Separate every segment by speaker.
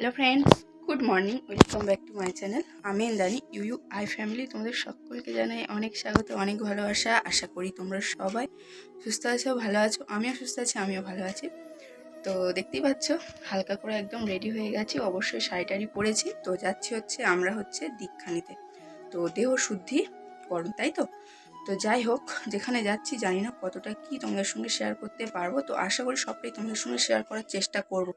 Speaker 1: Hello friends good morning welcome back to my channel আমি Indani you I family তোমাদের সকলকে জানাই অনেক স্বাগত, অনেক ভালোবাসা। আশা করি তোমরা সবাই সুস্থ আছো, ভালো আছো। আমিও সুস্থ আছি, আমিও ভালো আছি। তো দেখতেই পাচ্ছ, হালকা করে একদম রেডি হয়ে গেছি। অবশ্যই শাড়ি টাড়ি পরেছি। তো যাচ্ছি হচ্ছে, আমরা হচ্ছে দীক্ষা নিতে। তো দেহ শুদ্ধি করুন, তাই তো? তো যাই হোক, যেখানে যাচ্ছি জানি না কতটা কি তোমাদের সঙ্গে শেয়ার করতে পারব। তো আশা করি সবটাই তোমাদের সঙ্গে শেয়ার করার চেষ্টা করব।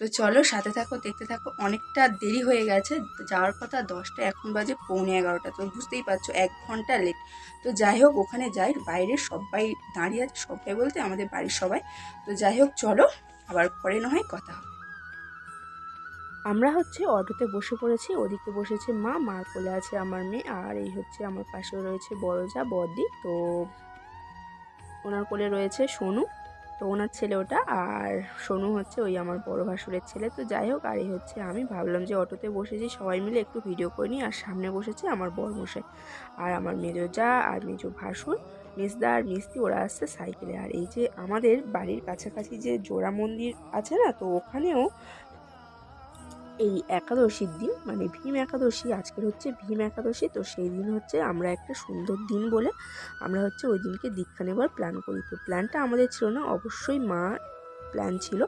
Speaker 1: তো চলো সাথে থাকো, দেখতে থাকো, অনেকটা দেরি হয়ে গেছে। যাওয়ার কথা দশটা, এখন বাজে পৌনে এগারোটা। তো বুঝতেই পারছ, এক ঘণ্টা লেট তো যাই হোক, ওখানে যাই, বাইরে সবাই দাঁড়িয়ে আছে সবাই বলতে আমাদের বাড়ির সবাই। তো যাই হোক, চলো, আবার পরে না হয় কথা হবে। আমরা হচ্ছে অটোতে বসে পড়েছি, ওদিকে বসেছে মা মার কোলে আছে আমার মেয়ে, আর এই হচ্ছে আমার পাশে রয়েছে বড় যা বদি তো ওনার কোলে রয়েছে সোনু, তো ওনার ছেলে ওটা, আর সোনু হচ্ছে ওই আমার বড় ভাসুরের ছেলে। তো যাই হোক, আর এই হচ্ছে আমি ভাবলাম যে অটোতে বসেছি, সবাই মিলে একটু ভিডিও করে নিই, আর সামনে বসেছে আমার বড় মশাই আর আমার মেজো যা আর মেজো ভাসুর, মিসদা আর মিস্তি, ওরা আসছে সাইকেলে। আর এই যে আমাদের বাড়ির কাছাকাছি যে জোড়া মন্দির আছে না, তো ওখানেও এই একাদশীর দিন মানে ভীম একাদশী, আজকের হচ্ছে ভীম একাদশী, তো সেই দিন হচ্ছে আমরা একটা সুন্দর দিন বলে আমরা হচ্ছে ওই দিনকে দীক্ষা নেবার প্ল্যান করি। তো প্ল্যানটা আমাদের ছিল না, অবশ্যই মা প্ল্যান ছিল।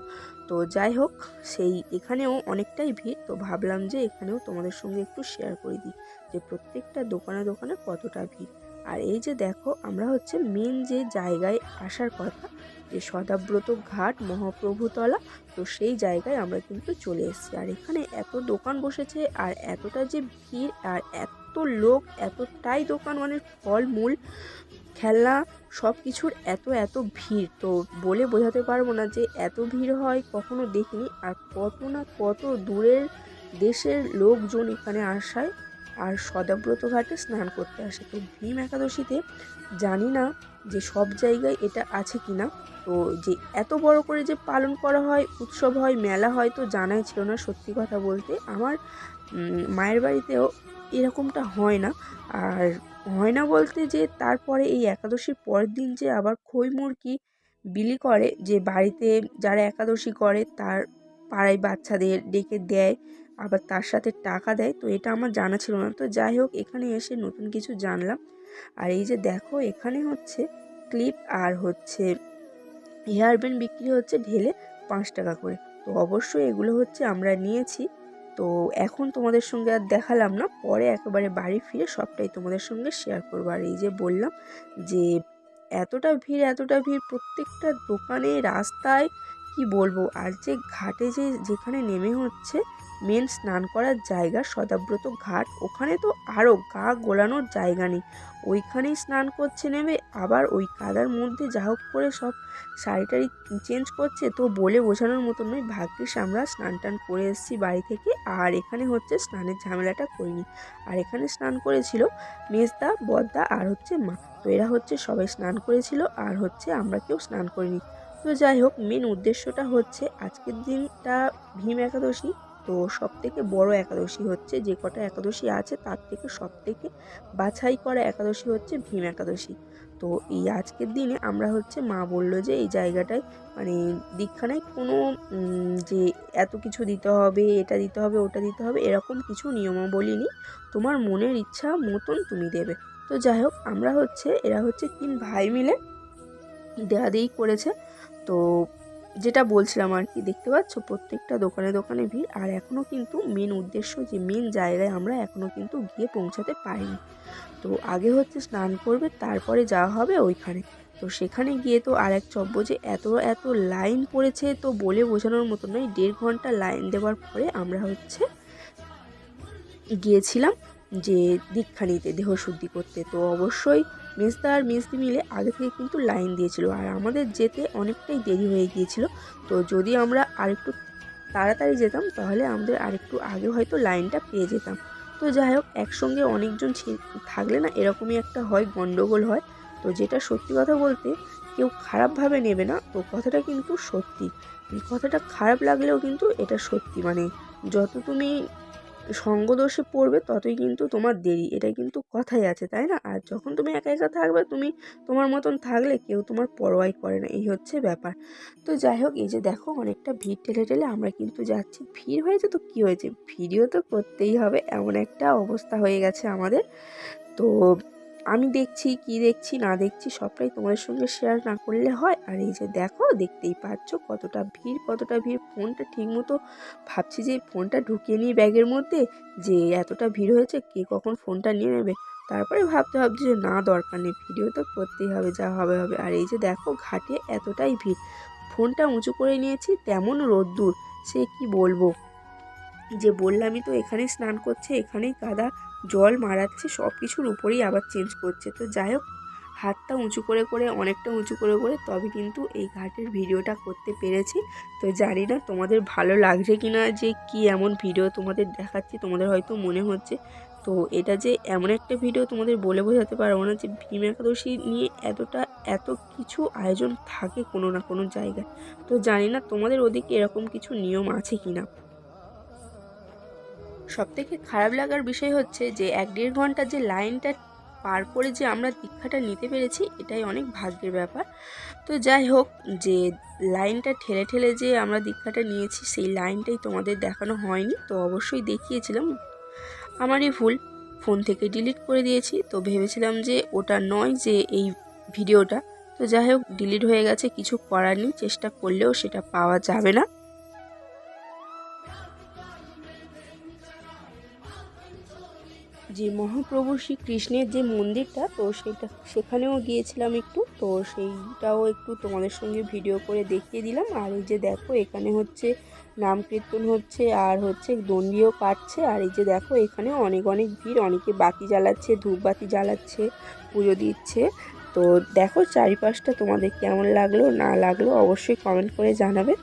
Speaker 1: তো যাই হোক, সেই এখানেও অনেকটাই ভিড়, তো ভাবলাম যে এখানেও তোমাদের সঙ্গে একটু শেয়ার করে দিই যে প্রত্যেকটা দোকানে দোকানে কতটা ভিড়। আর এই যে দেখো, আমরা হচ্ছে মেন যে জায়গায় আসার কথা, যে সদাব্রত ঘাট, মহাপ্রভুতলা, তো সেই জায়গায় আমরা কিন্তু চলে এসেছি। আর এখানে এত দোকান বসেছে, আর এতটা যে ভিড়, আর এত লোক, এতটাই দোকান মানে ফলমূল, খেলনা সব কিছুর এত এত ভিড়। তো বলে বোঝাতে পারব না যে এত ভিড় হয়, কখনো দেখিনি। আর কত না কত দূরের দেশের লোকজন এখানে আসায় আর সদাব্রত ঘাটে স্নান করতে আসে। তো ভীম একাদশীতে জানি না যে সব জায়গায় এটা আছে কি না তো যে এত বড় করে যে পালন করা হয়, উৎসব হয়, মেলা হয়, তো জানাই ছিল না সত্যি কথা বলতে। আমার মায়ের বাড়িতেও এরকমটা হয় না। আর হয় না বলতে যে তারপরে এই একাদশীর পরের দিন যে আবার খই মুরগি বিলি করে, যে বাড়িতে যারা একাদশী করে, তার পাড়ায় বাচ্চাদের ডেকে দেয় আবার তার সাথে টাকা দেয়, তো এটা আমার জানা ছিল না। তো যাই হোক, এখানে এসে নতুন কিছু জানলাম। আর এই যে দেখো, এখানে হচ্ছে ক্লিপ আর হচ্ছে হেয়ার ব্যান্ড বিক্রি হচ্ছে ঢেলে পাঁচ টাকা করে। তো অবশ্যই এগুলো হচ্ছে আমরা নিয়েছি। তো এখন তোমাদের সঙ্গে আর দেখালাম না, পরে একেবারে বাড়ি ফিরে সবটাই তোমাদের সঙ্গে শেয়ার করব। আর এই যে বললাম যে এতটা ভিড় এতটা ভিড় প্রত্যেকটা দোকানে, রাস্তায়, কি বলব? আর যে ঘাটে যে যেখানে নেমে হচ্ছে মেন স্নান করার জায়গা সদাব্রত ঘাট। ওখানে তো আরও গা গোলানোর জায়গা নেই। ওইখানেই স্নান করছে নেবে, আবার ওই কাদার মধ্যে যা হোক করে সব শাড়ি টাড়ি চেঞ্জ করছে তো বলে বোঝানোর মতো নয়। ভাগ্যিস আমরা স্নান টান করে এসেছি বাড়ি থেকে, আর এখানে হচ্ছে স্নানের ঝামেলাটা করিনি। আর এখানে স্নান করেছিল মেজদা বদ্দা আর হচ্ছে মা। তো এরা হচ্ছে সবাই স্নান করেছিল, আর হচ্ছে আমরা কেউ স্নান করিনি। তো যাই হোক মেন উদ্দেশ্যটা হচ্ছে আজকের দিনটা ভীম একাদশী। তো সব থেকে বড় একাদশী হচ্ছে যে কটা একাদশী আছে তার থেকে সব থেকে বাছাই করা একাদশী হচ্ছে ভীম একাদশী। তো এই আজকের দিনে আমরা হচ্ছে মা বলল যে এই জায়গাটায় মানে দীক্ষানায় কোনো যে এত কিছু দিতে হবে, এটা দিতে হবে, ওটা দিতে হবে এরকম কিছু নিয়মাবলী নেই তোমার মনের ইচ্ছা মতন তুমি দেবে। তো যাই হোক, আমরা হচ্ছে, এরা হচ্ছে তিন ভাই মিলে দেয়া দেই করেছে। তো যেটা বলছিলাম আর কি, দেখতে পাচ্ছ? প্রত্যেকটা দোকানে দোকানে ভিড়। আর এখনও কিন্তু মেন উদ্দেশ্য যে মেন জায়গায় আমরা এখনও কিন্তু গিয়ে পৌঁছাতে পারিনি। তো আগে হচ্ছে স্নান করবে, তারপরে যাওয়া হবে ওইখানে। তো সেখানে গিয়ে তো আর এক চব্য যে এত এত লাইন পড়েছে তো বলে বোঝানোর মতো নয়। দেড় ঘণ্টা লাইন দেওয়ার পরে আমরা হচ্ছে গিয়েছিলাম যে দীক্ষা নিতে, দেহশুদ্ধি করতে। তো অবশ্যই মেজদা আর মেজদি মিলে আগে থেকে কিন্তু লাইন দিয়েছিল। আর আমাদের যেতে অনেকটাই দেরি হয়ে গিয়েছিল। তো যদি আমরা আরেকটু তাড়াতাড়ি যেতাম, তাহলে আমাদের আরেকটু আগে হয়তো লাইনটা পেয়ে যেতাম। তো যাই হোক, একসঙ্গে অনেকজন থাকলে না এরকমই একটা হয় গণ্ডগোল হয়। তো যেটা সত্যি কথা বলতে, কেউ খারাপভাবে নেবে না। তো কথাটা কিন্তু সত্যি। কথাটা খারাপ লাগলেও কিন্তু এটা সত্যি। মানে যত তুমি সঙ্গদোষে পড়বে ততই কিন্তু তোমার দেরি। এটা কিন্তু কথাই আছে, তাই না? আর যখন তুমি একা একা থাকবে, তুমি তোমার মতন থাকলে কেউ তোমার পরোয়াই করে না। এই হচ্ছে ব্যাপার। তো যাই হোক, এই যে দেখো, অনেকটা ভিড় ঠেলে ঠেলে আমরা কিন্তু যাচ্ছি। ভিড় হয়েছে তো কি হয়েছে? ভিডিও তো করতেই হবে, এমন একটা অবস্থা হয়ে গেছে আমাদের। তো আমি দেখছি, কি দেখছি, না দেখছি, সবটাই তোমাদের সঙ্গে শেয়ার না করলে হয়। আর এই যে দেখো, দেখতেই পাচ্ছ কতটা ভিড় কতটা ভিড়। ফোনটা ঠিকমতো ভাবছি যে ফোনটা ঢুকিয়ে নিই ব্যাগের মধ্যে। যে এতটা ভিড় হয়েছে, কে কখন ফোনটা নিয়ে নেবে? তারপরে ভাবতে ভাবছি যে না, দরকার নেই, ভিডিও তো করতেই হবে, যা হবে হবে। আর এই যে দেখো, ঘাটে এতটাই ভিড়। ফোনটা উঁচু করে নিয়েছি, তেমন রোদ্দুর সে কি বলব? যে বললামই তো এখানেই স্নান করছে, এখানেই কাদা। জল মারাচ্ছে সব কিছুর উপরেই আবার চেঞ্জ করছে। তো যাই হোক, হাতটা উঁচু করে করে, অনেকটা উঁচু করে করে তবে কিন্তু এই ঘাটের ভিডিওটা করতে পেরেছি। তো জানি না তোমাদের ভালো লাগছে কি না যে কি এমন ভিডিও তোমাদের দেখাচ্ছি, তোমাদের হয়তো মনে হচ্ছে। তো এটা যে এমন একটা ভিডিও তোমাদের বলে বোঝাতে পারব না, যে ভীম একাদশী নিয়ে এতটা, এত কিছু আয়োজন থাকে কোনো না কোনো জায়গায়। তো জানি না তোমাদের ওদিকে এরকম কিছু নিয়ম আছে কি না সবথেকে খারাপ লাগার বিষয় হচ্ছে যে এক দেড় ঘণ্টা যে লাইনটা পার করে যে আমরা দীক্ষাটা নিতে পেরেছি, এটাই অনেক ভাগ্যের ব্যাপার। তো যাই হোক, যে লাইনটা ঠেলে ঠেলে যে আমরা দীক্ষাটা নিয়েছি, সেই লাইনটাই তোমাদের দেখানো হয়নি, তো অবশ্যই দেখিয়েছিলাম। আমারই ভুল, ফোন থেকে ডিলিট করে দিয়েছি, তো ভেবেছিলাম যে ওটা নয় যে এই ভিডিওটা। তো যাই হোক, ডিলিট হয়ে গেছে, কিছু করার নেই, চেষ্টা করলেও সেটা পাওয়া যাবে না। যে মহাপ্রভু শ্রীকৃষ্ণের যে মন্দিরটা তো সেটা সেখানেও গিয়েছিলাম একটু তো সেইটাও একটু তোমাদের সঙ্গে ভিডিও করে দেখিয়ে দিলাম আর এই যে দেখো এখানে হচ্ছে নাম কীর্তন হচ্ছে আর হচ্ছে দণ্ডিও কাটছে আর এই যে দেখো এখানে অনেক অনেক ভিড় অনেকে বাতি জ্বালাচ্ছে ধূপবাতি জ্বালাচ্ছে পুজো দিচ্ছে তো দেখো চারিপাশটা তোমাদের কেমন লাগল না লাগল অবশ্যই কমেন্ট করে জানাবে